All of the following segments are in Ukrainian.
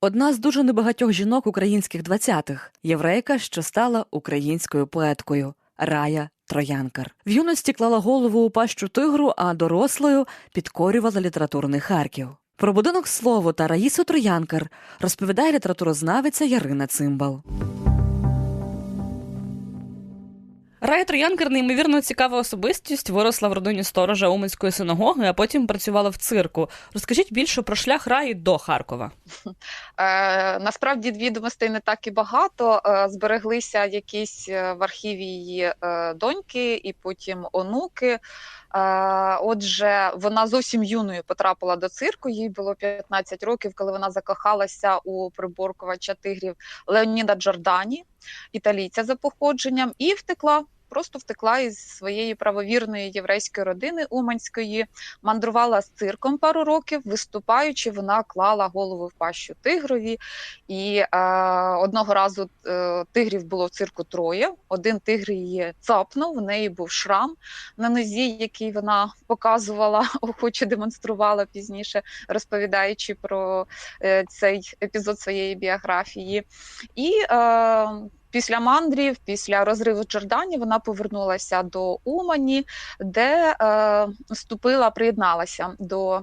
Одна з дуже небагатьох жінок українських 20-х – єврейка, що стала українською поеткою Рая Троянкар. В юності клала голову у пащу тигру, а дорослою підкорювала літературний Харків. Про будинок слово та Раїсу Троянкар розповідає літературознавиця Ярина Цимбал. Рая Троянкер неймовірно цікава особистість, виросла в родині сторожа Уманської синагоги, а потім працювала в цирку. Розкажіть більше про шлях Раї до Харкова. Е, насправді відомостей не так і багато. Е, збереглися якісь е, в архіві її доньки і потім онуки. Отже, вона зовсім юною потрапила до цирку. Їй було 15 років, коли вона закохалася у приборкувача тигрів Леоніда Джордані, італійця за походженням, і втекла. Просто втекла із своєї правовірної єврейської родини Уманської, мандрувала з цирком пару років, виступаючи, вона клала голову в пащу тигрові. І е, одного разу е, тигрів було в цирку троє. Один тигр її цапнув, в неї був шрам на нозі, який вона показувала, охоче демонструвала пізніше, розповідаючи про е, цей епізод своєї біографії. І е, Після мандрів, після розриву Джордані, вона повернулася до Умані, де е, вступила, приєдналася до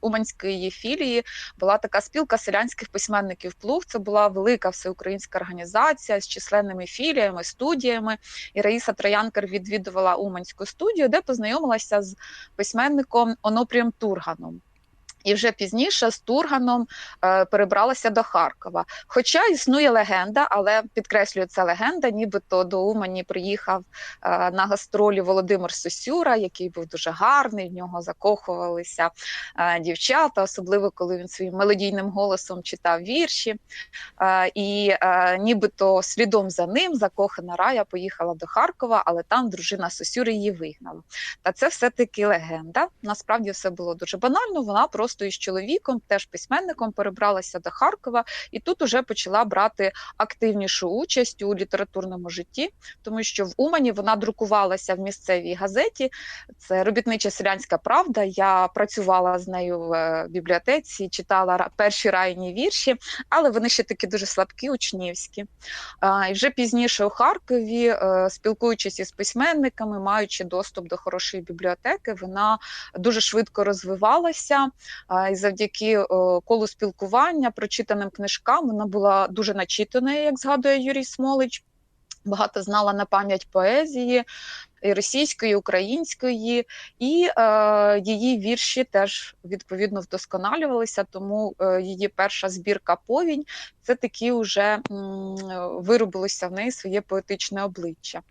Уманської філії. Була така спілка селянських письменників Плуг. Це була велика всеукраїнська організація з численними філіями, студіями. І Раїса Троянкер відвідувала Уманську студію, де познайомилася з письменником Онопрієм Турганом. І вже пізніше з Турганом е, перебралася до Харкова. Хоча існує легенда, але підкреслюю, це легенда, нібито до Умані приїхав е, на гастролі Володимир Сосюра, який був дуже гарний. В нього закохувалися е, дівчата, особливо коли він своїм мелодійним голосом читав вірші. Е, і е, нібито слідом за ним закохана Рая поїхала до Харкова, але там дружина Сосюри її вигнала. Та це все-таки легенда. Насправді все було дуже банально. Вона просто із чоловіком, теж письменником, перебралася до Харкова і тут уже почала брати активнішу участь у літературному житті, тому що в Умані вона друкувалася в місцевій газеті. Це робітнича селянська правда. Я працювала з нею в е, бібліотеці, читала перші райні вірші, але вони ще такі дуже слабкі, учнівські. І вже пізніше у Харкові, е, спілкуючись із письменниками, маючи доступ до хорошої бібліотеки, вона дуже швидко розвивалася. А, І завдяки е, колу спілкування, прочитаним книжкам, вона була дуже начитаною, як згадує Юрій Смолич. Багато знала на пам'ять поезії і російської, і української, і е, її вірші теж відповідно вдосконалювалися. Тому е, її перша збірка повінь це такі вже м, виробилося в неї своє поетичне обличчя.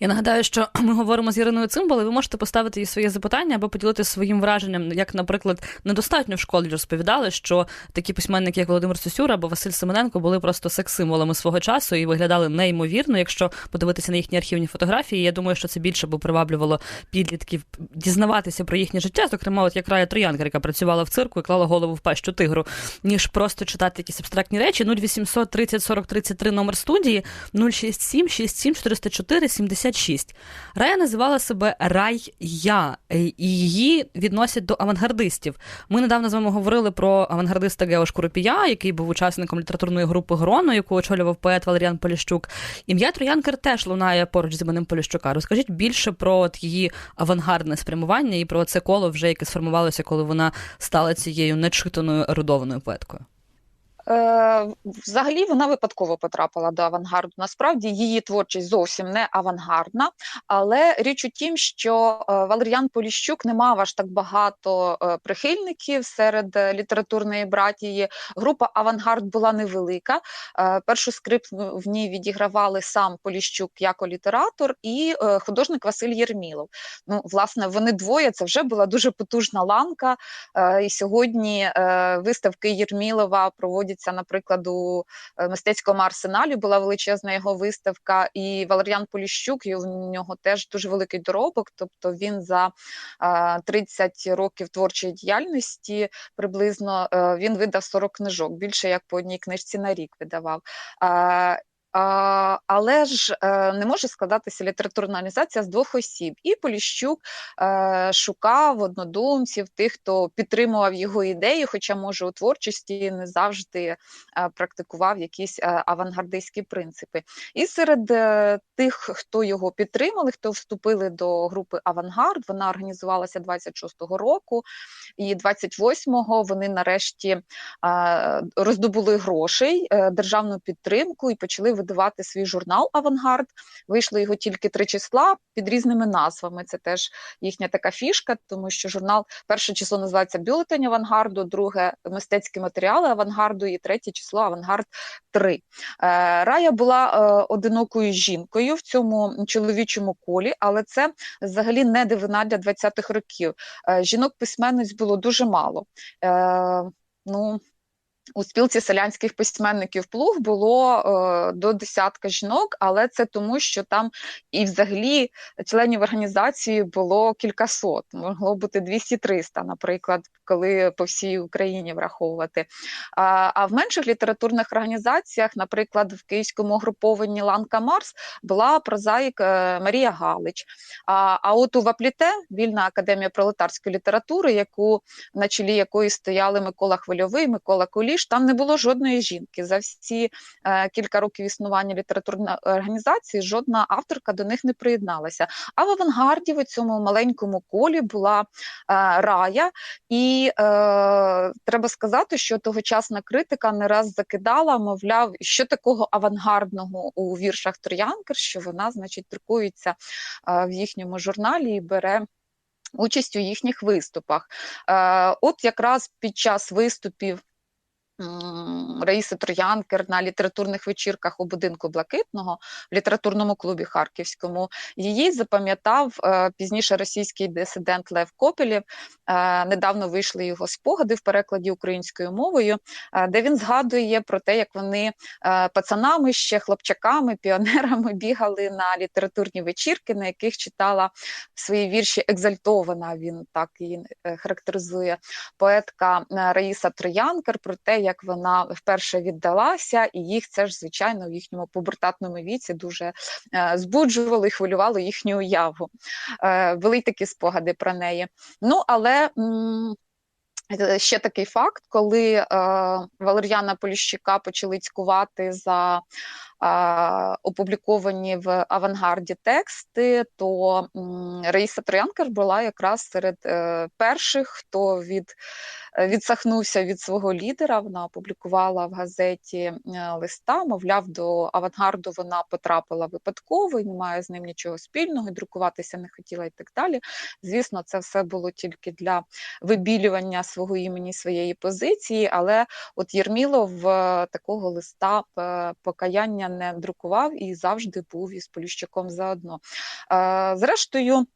Я нагадаю, що ми говоримо з Іриною Цимбал, ви можете поставити їй своє запитання або поділитися своїм враженням, як, наприклад, недостатньо в школі розповідали, що такі письменники, як Володимир Сосюра або Василь Семененко, були просто секс-символами свого часу і виглядали неймовірно. Якщо подивитися на їхні архівні фотографії, я думаю, що це більше би приваблювало підлітків дізнаватися про їхнє життя, зокрема, от як Рая Троянкер, яка працювала в цирку і клала голову в пащу тигру, ніж просто читати якісь абстрактні речі. 0800 30 40 33 номер студії 067 67 404 76. Рая називала себе Рай Я, і її відносять до авангардистів. Ми недавно з вами говорили про авангардиста Гео Шкуропія, який був учасником літературної групи Гроно, яку очолював поет Валеріан Поліщук. Ім'я Троянкер теж лунає поруч з іменем Поліщука. Розкажіть більше про от її авангардне спрямування і про це коло, вже яке сформувалося, коли вона стала цією нечитаною ерудованою поеткою. Е, Взагалі вона випадково потрапила до авангарду. Насправді її творчість зовсім не авангардна, але річ у тім, що е, Валеріан Поліщук не мав аж так багато е, прихильників серед літературної братії. Група Авангард була невелика. Першу скрипку в ній відігравали сам Поліщук як літератор і художник Василь Єрмілов. Ну, власне, вони двоє це вже була дуже потужна ланка. І сьогодні виставки Єрмілова проводяться, наприклад, у е, мистецькому арсеналі була величезна його виставка, і Валеріан Поліщук, і в нього теж дуже великий доробок. Тобто він за е, 30 років творчої діяльності приблизно е, він видав 40 книжок, більше як по одній книжці на рік видавав. Але ж е, не може складатися літературна організація з двох осіб. І Поліщук е, шукав однодумців, тих, хто підтримував його ідеї, хоча, може, у творчості не завжди е, практикував якісь авангардистські принципи. І серед тих, хто його підтримали, хто вступили до групи Авангард, вона організувалася 26-го року, і 28-го вони нарешті роздобули грошей, державну підтримку і почали видавати свій журнал Авангард. Вийшло його тільки три числа під різними назвами. Це теж їхня така фішка, тому що журнал перше число називається Бюлетень Авангарду, друге мистецькі матеріали Авангарду, і третє число Авангард 3. Е, Рая була е, одинокою жінкою в цьому чоловічому колі, але це взагалі не дивина для 20-х років. Е, Жінок-письменниць було дуже мало. Ну, у спілці селянських письменників плуг було е, до десятка жінок, але це тому, що там і взагалі членів організації було кількасот, могло бути 200-300, наприклад, коли по всій Україні враховувати. А, а в менших літературних організаціях, наприклад, в київському угрупованні Ланка Марс була прозаїк е, Марія Галич. А, а от у Вапліте, вільна академія пролетарської літератури, яку на чолі якої стояли Микола Хвильовий, Микола Куліш, там не було жодної жінки. За всі е, кілька років існування літературної організації жодна авторка до них не приєдналася. А в авангарді в цьому маленькому колі була е, рая, і е, треба сказати, що тогочасна критика не раз закидала, мовляв, що такого авангардного у віршах Троянкер, що вона, значить, друкується е, в їхньому журналі і бере. Участь у їхніх виступах. Е, От якраз під час виступів Раїси Троянкер на літературних вечірках у будинку Блакитного в літературному клубі Харківському її запам'ятав е, пізніше російський дисидент Лев Копелєв. Е, Недавно вийшли його спогади в перекладі українською мовою, е, де він згадує про те, як вони пацанами ще хлопчаками, піонерами бігали на літературні вечірки, на яких читала свої вірші екзальтована. Він так її характеризує поетка Раїса Троянкер про те, як вона вперше віддалася, і їх це ж звичайно в їхньому пубертатному віці дуже е, збуджувало і хвилювало їхню уяву. Е, Були й такі спогади про неї. Ну але. Е, Ще такий факт, коли е, Валер'яна Поліщука почали цькувати за опубліковані в авангарді тексти, то Раїса Троянкер була якраз серед е, перших, хто від, е, відсахнувся від свого лідера. Вона опублікувала в газеті е, листа, мовляв, до авангарду вона потрапила випадково і не має з ним нічого спільного, друкуватися не хотіла і так далі. Звісно, це все було тільки для вибілювання свого імені, своєї позиції, але от Єрмілов такого листа покаяння не друкував і завжди був із Поліщуком заодно. Зрештою,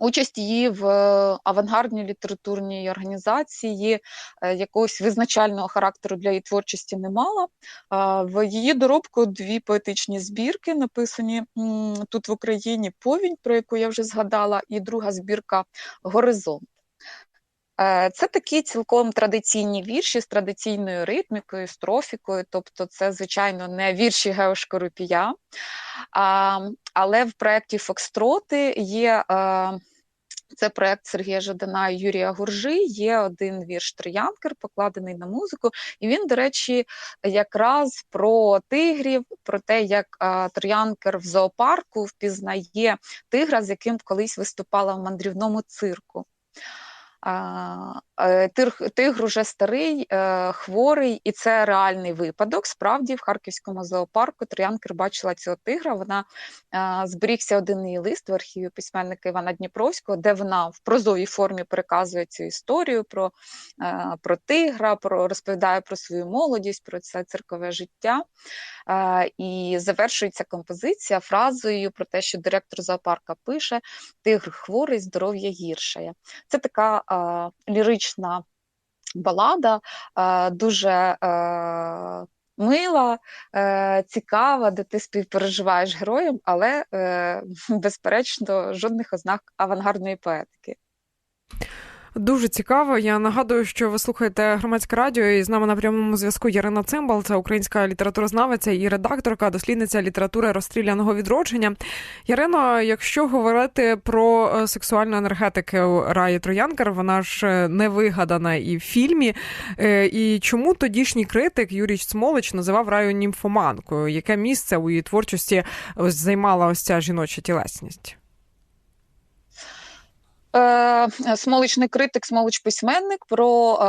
Участь її в е, авангардній літературній організації е, якогось визначального характеру для її творчості не мала. В її доробку дві поетичні збірки написані тут в Україні повінь, про яку я вже згадала, і друга збірка Горизонт. Е, Це такі цілком традиційні вірші з традиційною ритмікою, строфікою, тобто це, звичайно, не вірші Геошкоропія, а, але в проєкті Фокстроти є. е, Це проєкт Сергія Жадана і Юрія Гуржи. Є один вірш Троянкер, покладений на музику. І він, до речі, якраз про тигрів, про те, як е, Троянкер в зоопарку впізнає тигра, з яким колись виступала в мандрівному цирку. Е, тигр уже старий, е, хворий, і це реальний випадок. Справді, в харківському зоопарку Троянкер бачила цього тигра. Вона е, зберігся один її лист в архіві письменника Івана Дніпровського, де вона в прозовій формі переказує цю історію про, про тигра, про розповідає про свою молодість, про це циркове життя. І завершується композиція фразою про те, що директор зоопарка пише: Тигр хворий, здоров'я гіршає. Це така лірична балада, дуже мила, е, цікава, де ти співпереживаєш героям, але, е, безперечно, жодних ознак авангардної поетики. Дуже цікаво. Я нагадую, що ви слухаєте громадське радіо, і з нами на прямому зв'язку Ярина Цимбал, це українська літературознавиця і редакторка, дослідниця літератури розстріляного відродження. Ярино, якщо говорити про е, сексуальну енергетику Раї Троянкер, вона ж е, не вигадана і в фільмі. Е, І чому тодішній критик Юрій Смолич називав Раю німфоманкою? Яке місце у її творчості займала ось ця жіноча тілесність? Е, Смоличний критик, смолич письменник про е,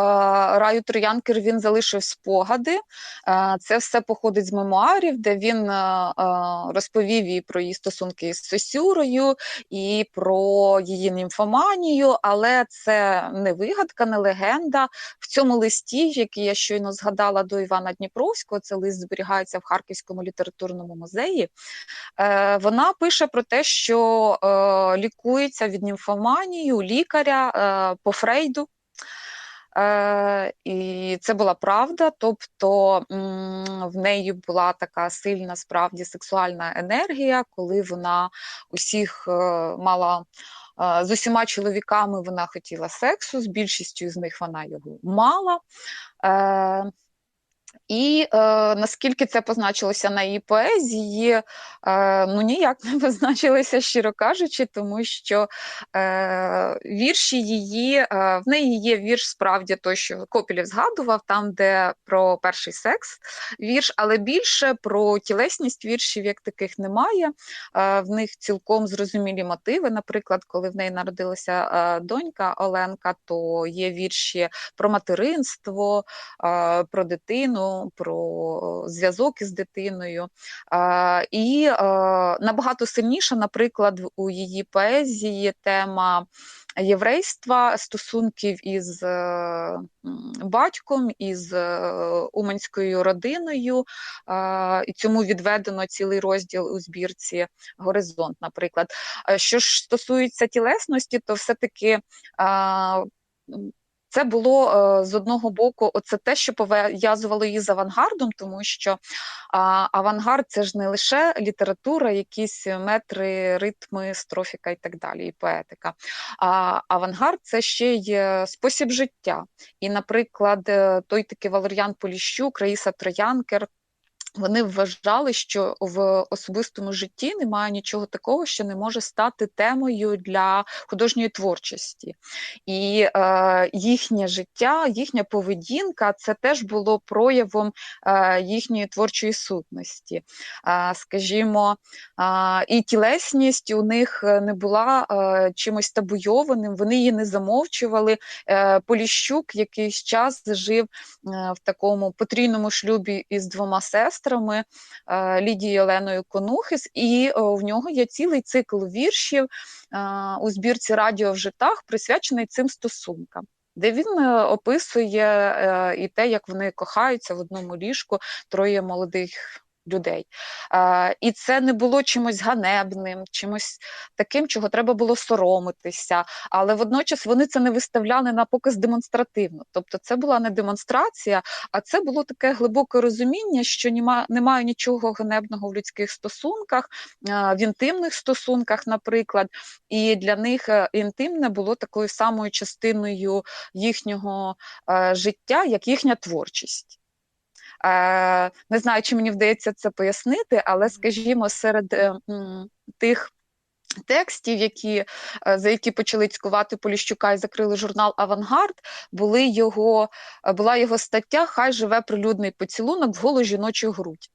раю Троянкер він залишив спогади. Е, це все походить з мемуарів, де він розповів і про її стосунки з Сосюрою, і про її німфоманію, але це не вигадка, не легенда. В цьому листі, який я щойно згадала до Івана Дніпровського, це лист зберігається в Харківському літературному музеї. Вона пише про те, що лікується від німфоманії у лікаря е, по Фрейду. Е, і це була правда, тобто в неї була така сильна справді сексуальна енергія, коли вона усіх е, мала е, з усіма чоловіками вона хотіла сексу, з більшістю з них вона його мала. І е, наскільки це позначилося на її поезії, е, ну ніяк не позначилося, щиро кажучи, тому що е, вірші її, е, в неї є вірш справді той, що Копілєв згадував, там, де про перший секс вірш, але більше про тілесність віршів як таких немає. Е, в них цілком зрозумілі мотиви. Наприклад, коли в неї народилася е, донька Оленка, то є вірші про материнство, е, про дитину, про зв'язок із дитиною. Е, І е, набагато сильніша, наприклад, у її поезії тема єврейства, стосунків із е, батьком, із е, уманською родиною. Е, І цьому відведено цілий розділ у збірці Горизонт, наприклад. Е, Що ж стосується тілесності, то все-таки е, це було е, з одного боку, оце те, що пов'язувало її з авангардом, тому що авангард це ж не лише література, якісь метри, ритми, строфіка і так далі, і поетика. А авангард це ще й е, спосіб життя. І, наприклад, е, той такий Валер'ян Поліщук, Раїса Троянкер. Вони вважали, що в особистому житті немає нічого такого, що не може стати темою для художньої творчості. І е, їхнє життя, їхня поведінка це теж було проявом е, їхньої творчої сутності. Е, скажімо, е, і тілесність у них не була е, чимось табуйованим, вони її не замовчували. Е, Поліщук якийсь час жив е, в такому потрійному шлюбі із двома сестрами е, Лідією Оленою Конухис, і е, в нього є цілий цикл віршів е, у збірці Радіо в житах, присвячений цим стосункам. Де він описує і те, як вони кохаються в одному ліжку, троє молодих людей. І це не було чимось ганебним, чимось таким, чого треба було соромитися. Але водночас вони це не виставляли на показ демонстративно. Тобто, це була не демонстрація, а це було таке глибоке розуміння, що нема, немає нічого ганебного в людських стосунках, в інтимних стосунках, наприклад. І для них е, інтимне було такою самою частиною їхнього е, життя, як їхня творчість. Е, не знаю, чи мені вдається це пояснити, але скажімо, серед е, м, тих. Текстів, які, е, за які почали цькувати Поліщука і закрили журнал Авангард, були його, була його стаття Хай живе прилюдний поцілунок в голу жіночу грудь.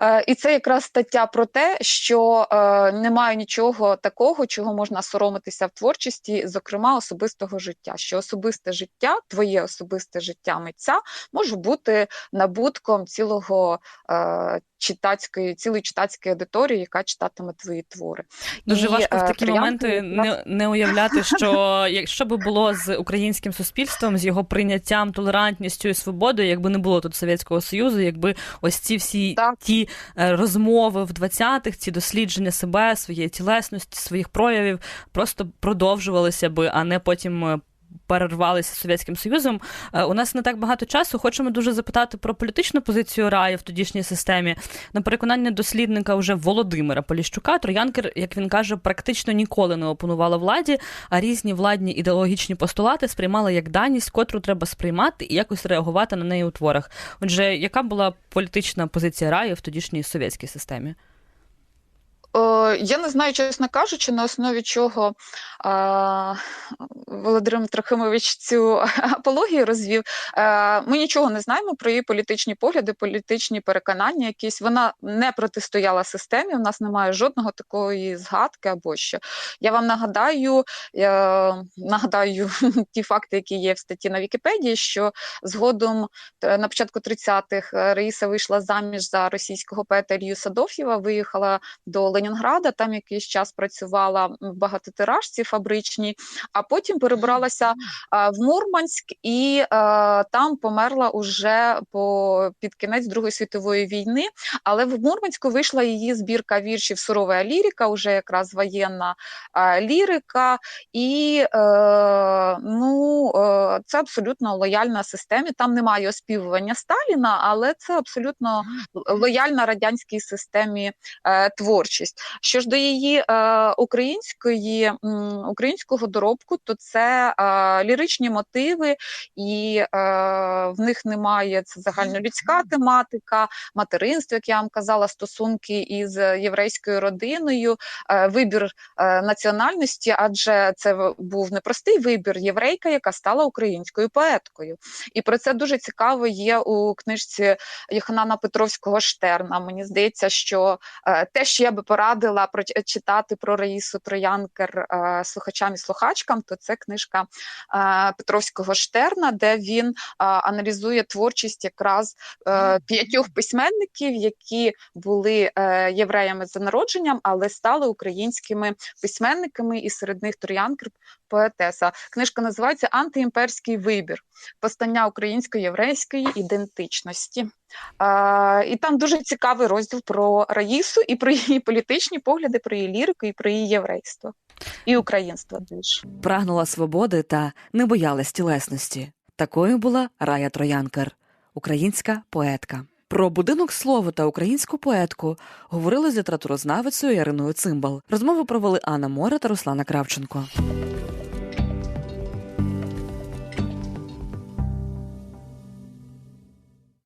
Е, І це якраз стаття про те, що е, немає нічого такого, чого можна соромитися в творчості, зокрема особистого життя. Що особисте життя, твоє особисте життя митця може бути набутком цілого е, читацької, цілої читацької аудиторії, яка читатиме твої твори. Дуже І, важко в такі Троянка моменти не, не уявляти, що якщо би було з українським суспільством, з його прийняттям, толерантністю і свободою, якби не було тут Совєтського Союзу, якби ось ці всі Так. ті розмови в 20-х, ці дослідження себе, своєї тілесності, своїх проявів просто продовжувалися би, а не потім. Перервалися Совєтським Союзом. Е, У нас не так багато часу. Хочемо дуже запитати про політичну позицію Раї в тодішній системі. На переконання дослідника уже Володимира Поліщука, Троянкер, як він каже, практично ніколи не опонувала владі, а різні владні ідеологічні постулати сприймала як даність, котру треба сприймати і якось реагувати на неї у творах. Отже, яка була політична позиція Раї в тодішній совєтській системі? Е, Я не знаю, чесно кажучи, на основі чого е, Володимир Трохимович цю апологію розвів. Е, Ми нічого не знаємо про її політичні погляди, політичні переконання. Якісь вона не протистояла системі. У нас немає жодного такої згадки або що. Я вам нагадаю, е, нагадаю ті факти, які є в статті на Вікіпедії, що згодом на початку 30-х е, Раїса вийшла заміж за російського поета Ілью Садоф'єва, виїхала до Ленінграда, там якийсь час працювала в багатотиражці фабричній, а потім перебралася в Мурманськ і там померла уже по під кінець Другої світової війни. Але в Мурманську вийшла її збірка віршів Сурова лірика, уже якраз воєнна лірика, і е, ну, е, це абсолютно лояльна системі. Там немає оспівування Сталіна, але це абсолютно лояльна радянській системі е, творчість. Що ж до її е, української м, українського доробку, то це е, ліричні мотиви, і е, в них немає це загальнолюдська тематика, материнство, як я вам казала, стосунки із єврейською родиною, е, вибір е, національності, адже це був непростий вибір єврейка, яка стала українською поеткою. І про це дуже цікаво є у книжці Єханана Петровського Штерна. Мені здається, що е, те, що я би порадила прочитати про Раїсу Троянкер е, слухачам і слухачкам, то це книжка е, Петровського Штерна, де він е, аналізує творчість якраз е, п'ятьох письменників, які були е, євреями за народженням, але стали українськими письменниками, і серед них Троянкер поетеса. Книжка називається Антиімперський вибір постання українсько-єврейської ідентичності. А, і там дуже цікавий розділ про Раїсу і про її політичні погляди, про її лірику і про її єврейство і українство більше. Прагнула свободи та не боялась тілесності. Такою була Рая Троянкер, українська поетка. Про будинок слова та українську поетку говорили з літературознавицею Яриною Цимбал. Розмову провели Анна Море та Руслана Кравченко.